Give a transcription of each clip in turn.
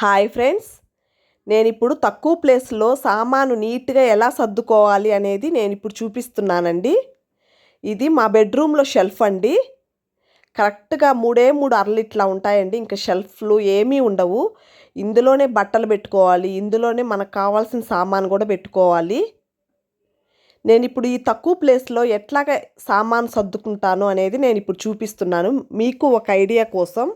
Hi friends నేను ఇప్పుడు తక్కువ ప్లేస్లో సామాను నీట్గా ఎలా సర్దుకోవాలి అనేది నేను ఇప్పుడు చూపిస్తున్నానండి. ఇది మా బెడ్రూమ్లో షెల్ఫ్ అండి. కరెక్ట్గా మూడే మూడు అరలు ఇట్లా ఉంటాయండి. ఇంకా షెల్ఫ్లు ఏమీ ఉండవు. ఇందులోనే బట్టలు పెట్టుకోవాలి. ఇందులోనే మనకు కావాల్సిన సామాను కూడా పెట్టుకోవాలి. నేను ఇప్పుడు ఈ తక్కువ ప్లేస్లో ఎట్లాగ సామాను సర్దుకుంటాను అనేది నేను ఇప్పుడు చూపిస్తున్నాను. మీకు ఒక ఐడియా కోసం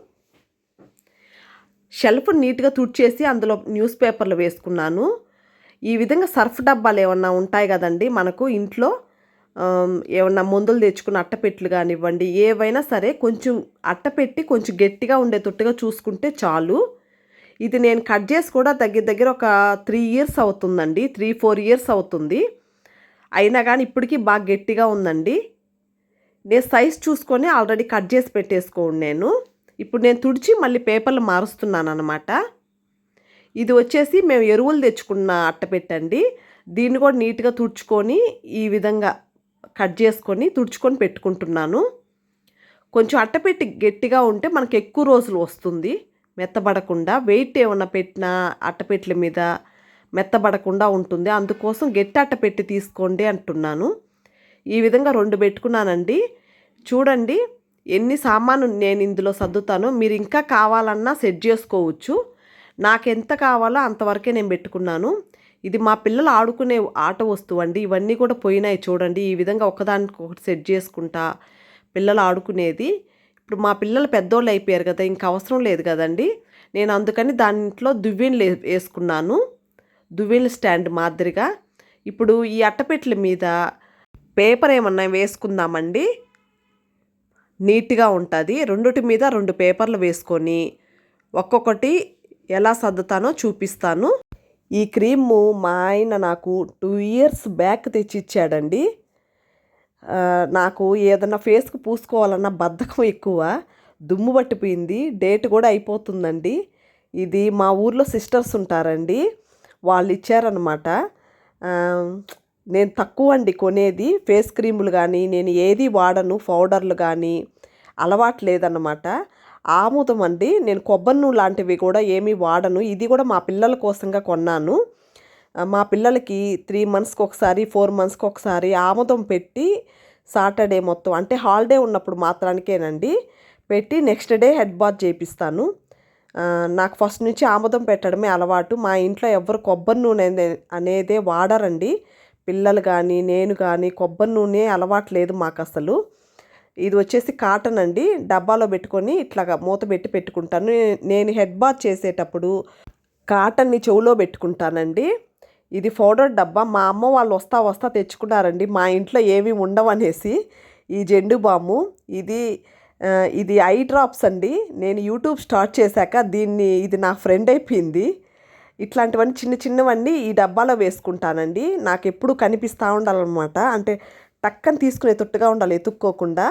షెల్ఫ్ నీట్గా తుడిచేసి అందులో న్యూస్ పేపర్లు వేసుకున్నాను. ఈ విధంగా సర్ఫ్ డబ్బాలు ఏమన్నా ఉంటాయి కదండి మనకు ఇంట్లో ఏమన్నా మందులు తెచ్చుకున్న అట్టపెట్లు కానివ్వండి ఏవైనా సరే కొంచెం అట్టపెట్టి కొంచెం గట్టిగా ఉండేటట్టుగా చూసుకుంటే చాలు. ఇది నేను కట్ చేసి కూడా దగ్గర దగ్గర ఒక త్రీ ఇయర్స్ అవుతుందండి త్రీ ఫోర్ ఇయర్స్ అవుతుంది. అయినా కానీ ఇప్పటికీ బాగా గట్టిగా ఉందండి. నేను సైజ్ చూసుకొని ఆల్రెడీ కట్ చేసి పెట్టేసుకోండి నేను. ఇప్పుడు నేను తుడిచి మళ్ళీ పేపర్లు మారుస్తున్నాను అనమాట ఇది వచ్చేసి మేము ఎరువులు తెచ్చుకున్న అట్టపెట్టండి దీన్ని కూడా నీట్గా తుడుచుకొని ఈ విధంగా కట్ చేసుకొని తుడుచుకొని పెట్టుకుంటున్నాను. కొంచెం అట్టపెట్టి గట్టిగా ఉంటే మనకు ఎక్కువ రోజులు వస్తుంది. మెత్తబడకుండా వెయిట్ ఏమైనా పెట్టినా అట్టపెట్టెల మీద మెత్తబడకుండా ఉంటుంది. అందుకోసం గట్టి అట్టపెట్టి తీసుకోండి అంటున్నాను. ఈ విధంగా రెండు పెట్టుకున్నానండి. చూడండి. ఎన్ని సామాను నేను ఇందులో సర్దుతానో మీరు ఇంకా కావాలన్నా సెట్ చేసుకోవచ్చు. నాకు ఎంత కావాలో అంతవరకే నేను పెట్టుకున్నాను. ఇది మా పిల్లలు ఆడుకునే ఆట వస్తువు అండి. ఇవన్నీ కూడా పోయినాయి చూడండి. ఈ విధంగా ఒకదానికి ఒకటి సెట్ చేసుకుంటా పిల్లలు ఆడుకునేది. ఇప్పుడు మా పిల్లలు పెద్దోళ్ళు అయిపోయారు కదా ఇంకా అవసరం లేదు కదండి. నేను అందుకని దాంట్లో దువ్వెనలు వేసుకున్నాను. దువ్వెనల స్టాండ్ మాదిరిగా. ఇప్పుడు ఈ అట్టపెట్టెల మీద పేపర్ ఏమన్నా వేసుకుందామండి. నీట్గా ఉంటుంది. రెండుటి మీద రెండు పేపర్లు వేసుకొని ఒక్కొక్కటి ఎలా సర్దుతానో చూపిస్తాను. ఈ క్రీము మా ఆయన నాకు టూ ఇయర్స్ బ్యాక్ తెచ్చి ఇచ్చాడండి నాకు ఏదన్నా ఫేస్కి పూసుకోవాలన్న బద్ధకం ఎక్కువ దుమ్ము పట్టిపోయింది డేట్ కూడా అయిపోతుందండి. ఇది మా ఊర్లో సిస్టర్స్ ఉంటారండి వాళ్ళు ఇచ్చారనమాట నేను తక్కువ అండి కొనేది. ఫేస్ క్రీములు కానీ నేను ఏది వాడను పౌడర్లు కానీ అలవాటు లేదన్నమాట. ఆముదం అండి నేను కొబ్బరి నూనె లాంటివి కూడా ఏమీ వాడను. ఇది కూడా మా పిల్లల కోసంగా కొన్నాను. మా పిల్లలకి త్రీ మంత్స్కి ఒకసారి ఫోర్ మంత్స్కి ఒకసారి ఆముదం పెట్టి సాటర్డే మొత్తం అంటే హాలిడే ఉన్నప్పుడు మాత్రానికేనండి పెట్టి నెక్స్ట్ డే హెడ్ బాత్ చేపిస్తాను. నాకు ఫస్ట్ నుంచి ఆముదం పెట్టడమే అలవాటు. మా ఇంట్లో ఎవరు కొబ్బరి నూనె అనేదే వాడరండి. పిల్లలు కానీ నేను కానీ కొబ్బరి నూనె అలవాటు లేదు మాకు అసలు ఇది వచ్చేసి కాటన్ అండి. డబ్బాలో పెట్టుకొని ఇట్లాగా మూత పెట్టి పెట్టుకుంటాను. నేను హెడ్ బాత్ చేసేటప్పుడు కాటన్ని చెవులో పెట్టుకుంటానండి. ఇది పౌడర్ డబ్బా. మా అమ్మ వాళ్ళు వస్తా వస్తా తెచ్చుకున్నారండి. మా ఇంట్లో ఏమీ ఉండవనేసి ఈ జెండు బాము. ఇది ఇది ఐ డ్రాప్స్ అండి. నేను యూట్యూబ్ స్టార్ట్ చేశాక దీన్ని ఇది నా ఫ్రెండ్ అయిపోయింది. ఇట్లాంటివన్నీ చిన్న చిన్నవన్నీ ఈ డబ్బాలో వేసుకుంటానండి. నాకు ఎప్పుడు కనిపిస్తూ ఉండాలన్నమాట. అంటే టక్కని తీసుకునే తొట్టుగా ఉండాలి ఎత్తుక్కోకుండా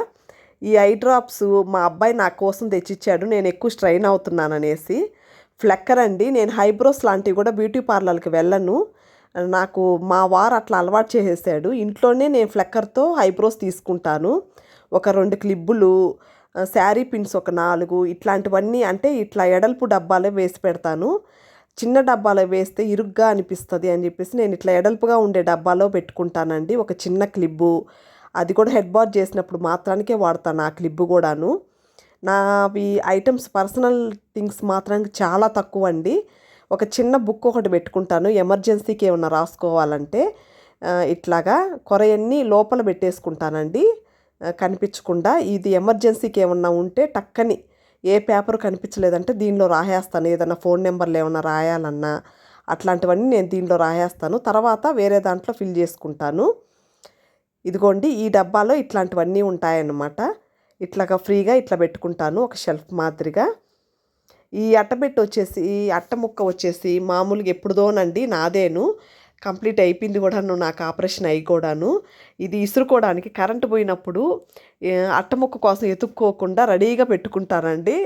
ఈ ఐ డ్రాప్స్ మా అబ్బాయి నా కోసం తెచ్చిచ్చాడు నేను ఎక్కువ స్ట్రైన్ అవుతున్నాను అనేసి ఫ్లెక్కర్ అండి నేను హైబ్రోస్ లాంటివి కూడా బ్యూటీ పార్లర్కి వెళ్ళను. నాకు మా వారు అట్లా అలవాటు చేసేసాడు. ఇంట్లోనే నేను ఫ్లెక్కర్తో హైబ్రోస్ తీసుకుంటాను. ఒక రెండు క్లిబ్బులు శారీ పిన్స్ ఒక నాలుగు ఇట్లాంటివన్నీ అంటే ఇట్లా ఎడల్పు డబ్బాలే వేసి పెడతాను. చిన్న డబ్బాలో వేస్తే ఇరుగ్గా అనిపిస్తుంది అని చెప్పేసి నేను ఇట్లా ఎడల్పుగా ఉండే డబ్బాలో పెట్టుకుంటానండి. ఒక చిన్న క్లిబ్బు. అది కూడా హెడ్ బాత్ చేసినప్పుడు మాత్రానికే వాడతాను ఆ క్లిబ్బు కూడాను. నావి ఐటమ్స్ పర్సనల్ థింగ్స్ మాత్రానికి చాలా తక్కువ అండి ఒక చిన్న బుక్ ఒకటి పెట్టుకుంటాను. ఎమర్జెన్సీకి ఏమన్నా రాసుకోవాలంటే ఇట్లాగా కొరయన్ని లోపల పెట్టేసుకుంటానండి. కనిపించకుండా. ఇది ఎమర్జెన్సీకి ఏమన్నా ఉంటే టక్కని ఏ పేపర్ కనిపించలేదంటే దీనిలో రాసేస్తాను. ఏదైనా ఫోన్ నెంబర్లు ఏమైనా రాయాలన్నా అట్లాంటివన్నీ నేను దీనిలో రాసేస్తాను. తర్వాత వేరే దాంట్లో ఫిల్ చేసుకుంటాను. ఇదిగోండి ఈ డబ్బాలో ఇట్లాంటివన్నీ ఉంటాయన్నమాట. ఇట్లాగా ఫ్రీగా ఇట్లా పెట్టుకుంటాను ఒక షెల్ఫ్ మాదిరిగా. ఈ అట్టబెట్టి వచ్చేసి ఈ అట్ట ముక్క వచ్చేసి మామూలుగా ఎప్పుడుదోనండి నాదేను. కంప్లీట్ అయిపోయింది కూడాను నాకు ఆపరేషన్ అయ్యి కూడాను. ఇది ఇసురుకోవడానికి కరెంటు పోయినప్పుడు అట్టముక్క అట్ట ముక్క కోసం ఎతుక్కోకుండా రెడీగా పెట్టుకుంటానండి.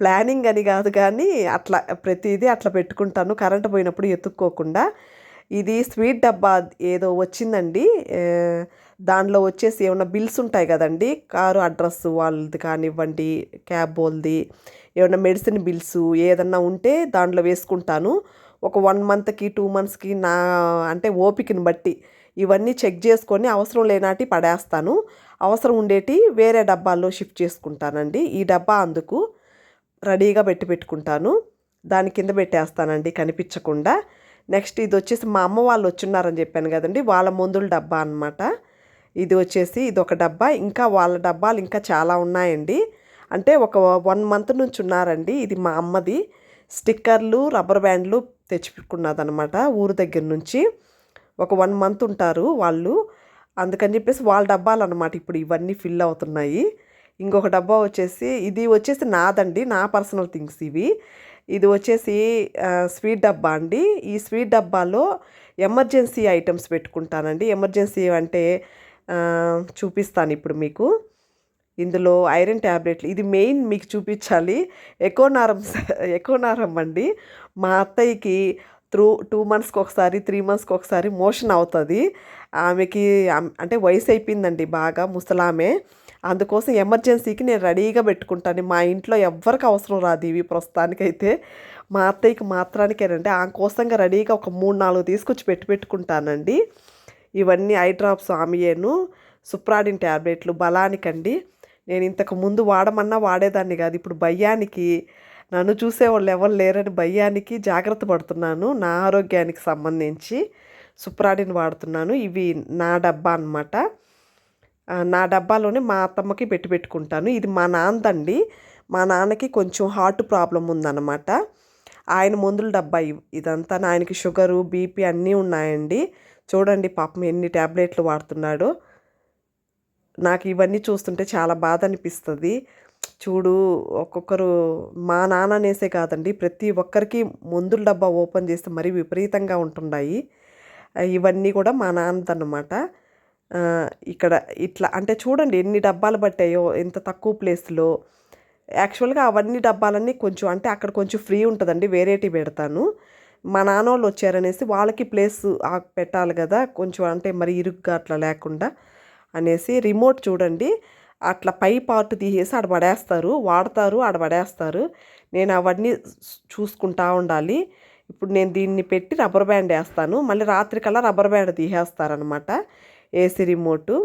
ప్లానింగ్ అని కాదు కానీ అట్లా ప్రతిదీ అట్లా పెట్టుకుంటాను. కరెంటు పోయినప్పుడు ఎతుక్కోకుండా. ఇది స్వీట్ డబ్బా ఏదో వచ్చిందండి. దానిలో వచ్చేసి ఏమైనా బిల్స్ ఉంటాయి కదండి. కారు అడ్రస్ వాళ్ళది కానివ్వండి క్యాబ్ వాళ్ళది. ఏమైనా మెడిసిన్ బిల్స్ ఏదన్నా ఉంటే దాంట్లో వేసుకుంటాను. ఒక వన్ మంత్కి టూ మంత్స్కి నా అంటే ఓపికని బట్టి ఇవన్నీ చెక్ చేసుకొని అవసరం లేనాటి పడేస్తాను. అవసరం ఉండేటి వేరే డబ్బాల్లో షిఫ్ట్ చేసుకుంటానండి. ఈ డబ్బా అందుకు రెడీగా పెట్టి పెట్టుకుంటాను. దాని కింద పెట్టేస్తానండి కనిపించకుండా. నెక్స్ట్ ఇది వచ్చేసి మా అమ్మ వాళ్ళు వచ్చున్నారని చెప్పాను కదండి వాళ్ళ మందుల డబ్బా అనమాట ఇది వచ్చేసి ఇది ఒక డబ్బా. ఇంకా వాళ్ళ డబ్బాలు ఇంకా చాలా ఉన్నాయండి. అంటే ఒక వన్ మంత్ నుంచి ఉన్నారండి. ఇది మా అమ్మది. స్టిక్కర్లు రబ్బర్ బ్యాండ్లు తెచ్చిపెట్టుకున్నదనమాట ఊరు దగ్గర నుంచి. ఒక వన్ మంత్ ఉంటారు వాళ్ళు. అందుకని చెప్పేసి వాళ్ళ డబ్బాలన్నమాట ఇప్పుడు ఇవన్నీ ఫిల్ అవుతున్నాయి. ఇంకొక డబ్బా వచ్చేసి ఇది వచ్చేసి నాదండి నా పర్సనల్ థింగ్స్ ఇవి. ఇది వచ్చేసి స్వీట్ డబ్బా అండి. ఈ స్వీట్ డబ్బాలో ఎమర్జెన్సీ ఐటమ్స్ పెట్టుకుంటానండి. ఎమర్జెన్సీ అంటే చూపిస్తాను ఇప్పుడు మీకు. ఇందులో ఐరన్ ట్యాబ్లెట్లు ఇది మెయిన్ మీకు చూపించాలి. ఎకోనారం ఎకోనారం అండి. మా అత్తయ్యకి త్రూ టూ మంత్స్కి ఒకసారి త్రీ మంత్స్కి ఒకసారి మోషన్ అవుతుంది. ఆమెకి అంటే వయసు అయిపోయిందండి బాగా ముసలామే. అందుకోసం ఎమర్జెన్సీకి నేను రెడీగా పెట్టుకుంటాను. మా ఇంట్లో ఎవ్వరికి అవసరం రాదు ఇవి ప్రస్తుతానికైతే. మా అత్తయ్యకి మాత్రానికేనండి. ఆ కోసంగా రెడీగా ఒక మూడు నాలుగు తీసుకొచ్చి పెట్టి పెట్టుకుంటానండి. ఇవన్నీ ఐ డ్రాప్స్ ఆమెయేను సుప్రాడిన్ ట్యాబ్లెట్లు బలానికండి. నేను ఇంతకు ముందు వాడమన్నా వాడేదాన్ని కాదు. ఇప్పుడు భయ్యానికి నన్ను చూసే వాళ్ళు ఎవరు లేరని భయ్యానికి జాగ్రత్త పడుతున్నాను. నా ఆరోగ్యానికి సంబంధించి సుప్రాడిన్ వాడుతున్నాను. ఇవి నా డబ్బా అనమాట నా డబ్బాలోనే మా అత్తమ్మకి పెట్టి పెట్టుకుంటాను. ఇది మా నాన్నదండి మా నాన్నకి కొంచెం హార్ట్ ప్రాబ్లం ఉందన్నమాట. ఆయన మందుల డబ్బా ఇదంతా ఆయనకి షుగరు బీపీ అన్నీ ఉన్నాయండి. చూడండి పాపం ఎన్ని ట్యాబ్లెట్లు వాడుతున్నాడో. నాకు ఇవన్నీ చూస్తుంటే చాలా బాధ అనిపిస్తుంది చూడు ఒక్కొక్కరు మా నాన్న అనేసే కాదండి ప్రతి ఒక్కరికి మందుల డబ్బా ఓపెన్ చేస్తే మరీ విపరీతంగా ఉంటున్నాయి ఇవన్నీ కూడా మా నాన్నదన్నమాట. ఇక్కడ ఇట్లా అంటే చూడండి ఎన్ని డబ్బాలు పట్టాయో ఎంత తక్కువ ప్లేస్లో. యాక్చువల్గా అవన్నీ డబ్బాలన్నీ కొంచెం అంటే అక్కడ కొంచెం ఫ్రీ ఉంటుందండి వేరేటి పెడతాను. మా నాన్న వాళ్ళు వచ్చారనేసి వాళ్ళకి ప్లేస్ పెట్టాలి కదా కొంచెం అంటే మరి ఇరుగ్గా అట్లా లేకుండా. అనేసి రిమోట్ చూడండి. అట్లా పై పార్ట్ తీసేసి ఆడ పడేస్తారు. వాడతారు ఆడ పడేస్తారు. నేను అవన్నీ చూసుకుంటా ఉండాలి. ఇప్పుడు నేను దీన్ని పెట్టి రబ్బర్ బ్యాండ్ వేస్తాను. మళ్ళీ రాత్రికల్లా రబ్బర్ బ్యాండ్ తీసేస్తారనమాట ఏసీ రిమోటు.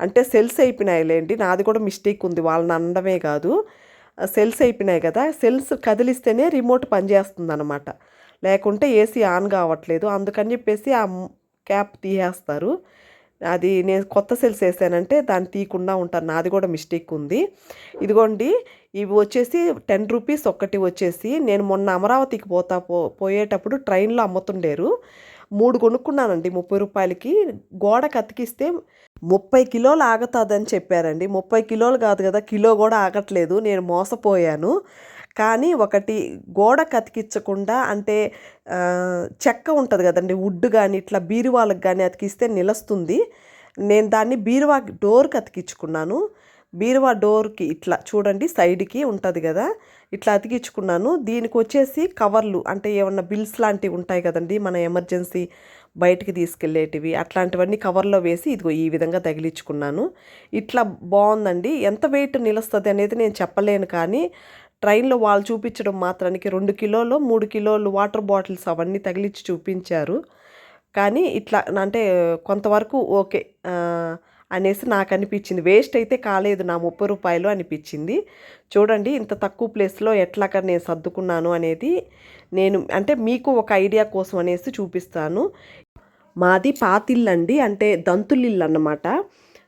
అంటే సెల్స్ అయిపోయినాయిలేండి. నాది కూడా మిస్టేక్ ఉంది. వాళ్ళని అనడమే కాదు. సెల్స్ అయిపోయినాయి కదా. సెల్స్ కదిలిస్తేనే రిమోట్ పనిచేస్తుంది అనమాట లేకుంటే ఏసీ ఆన్ కావట్లేదు. అందుకని చెప్పేసి ఆ క్యాప్ తీసేస్తారు. అది నేను కొత్త సెల్స్ వేసానంటే దాన్ని తీయకుండా ఉంటాను. నాది కూడా మిస్టేక్ ఉంది. ఇదిగోండి ఇవి వచ్చేసి టెన్ రూపీస్ ఒక్కటి వచ్చేసి నేను మొన్న అమరావతికి పోతా పో పోయేటప్పుడు ట్రైన్లో అమ్ముతుండేరు. మూడు కొనుక్కున్నానండి ముప్పై రూపాయలకి. గోడకు అతికిస్తే ముప్పై కిలోలు ఆగుతుందని చెప్పారండి. ముప్పై కిలోలు కాదు కదా కిలో కూడా ఆగట్లేదు. నేను మోసపోయాను. కానీ ఒకటి గోడ కతికించకుండా అంటే చెక్క ఉంటుంది కదండి వుడ్ కానీ ఇట్లా బీరువాలకు కానీ అతికిస్తే నిలుస్తుంది. నేను దాన్ని బీరువా డోర్కి అతికించుకున్నాను బీరువా డోర్కి ఇట్లా చూడండి సైడ్కి ఉంటుంది కదా ఇట్లా అతికించుకున్నాను దీనికి వచ్చేసి కవర్లు అంటే ఏమన్నా బిల్స్ లాంటివి ఉంటాయి కదండి మన ఎమర్జెన్సీ బయటికి తీసుకెళ్ళేటివి అట్లాంటివన్నీ కవర్లో వేసి ఇదిగో ఈ విధంగా తగిలించుకున్నాను ఇట్లా బాగుందండి ఎంత వెయిట్ నిలుస్తుంది అనేది నేను చెప్పలేను కానీ ట్రైన్లో వాళ్ళు చూపించడం మాత్రానికి రెండు కిలోలు మూడు కిలోలు వాటర్ బాటిల్స్ అవన్నీ తగిలించి చూపించారు. కానీ ఇట్లా అంటే కొంతవరకు ఓకే అనేసి నాకు అనిపించింది. వేస్ట్ అయితే కాలేదు నా ముప్పై రూపాయలు అనిపించింది. చూడండి ఇంత తక్కువ ప్లేస్లో ఎట్లాగా నేను సర్దుకున్నాను అనేది నేను అంటే మీకు ఒక ఐడియా కోసం అనేసి చూపిస్తాను. మాది పాతిల్లండి అంటే దంతులిల్లు అన్నమాట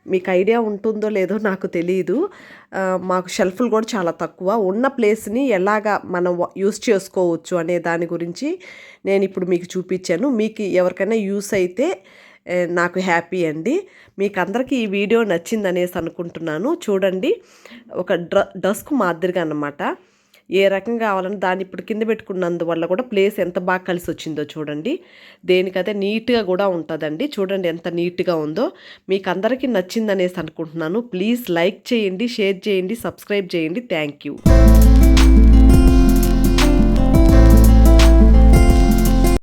మీకు ఐడియా ఉంటుందో లేదో నాకు తెలియదు మాకు షెల్ఫ్లు కూడా చాలా తక్కువ. ఉన్న ప్లేస్ని ఎలాగా మనం యూస్ చేసుకోవచ్చు అనే దాని గురించి నేను ఇప్పుడు మీకు చూపించాను. మీకు ఎవరికైనా యూస్ అయితే నాకు హ్యాపీ అండి. మీకు అందరికీ ఈ వీడియో నచ్చిందనేసి అనుకుంటున్నాను. చూడండి ఒక డ్ర డస్క్ మాదిరిగా అన్నమాట. ఏ రకం కావాలని దాన్ని ఇప్పుడు కింద పెట్టుకున్నందువల్ల కూడా ప్లేస్ ఎంత బాగా కలిసి వచ్చిందో చూడండి. దేనికైతే నీట్గా కూడా ఉంటుందండి. చూడండి ఎంత నీట్గా ఉందో. మీకు అందరికీ నచ్చిందనేసి అనుకుంటున్నాను. ప్లీజ్ లైక్ చేయండి షేర్ చేయండి సబ్స్క్రైబ్ చేయండి. Thank you.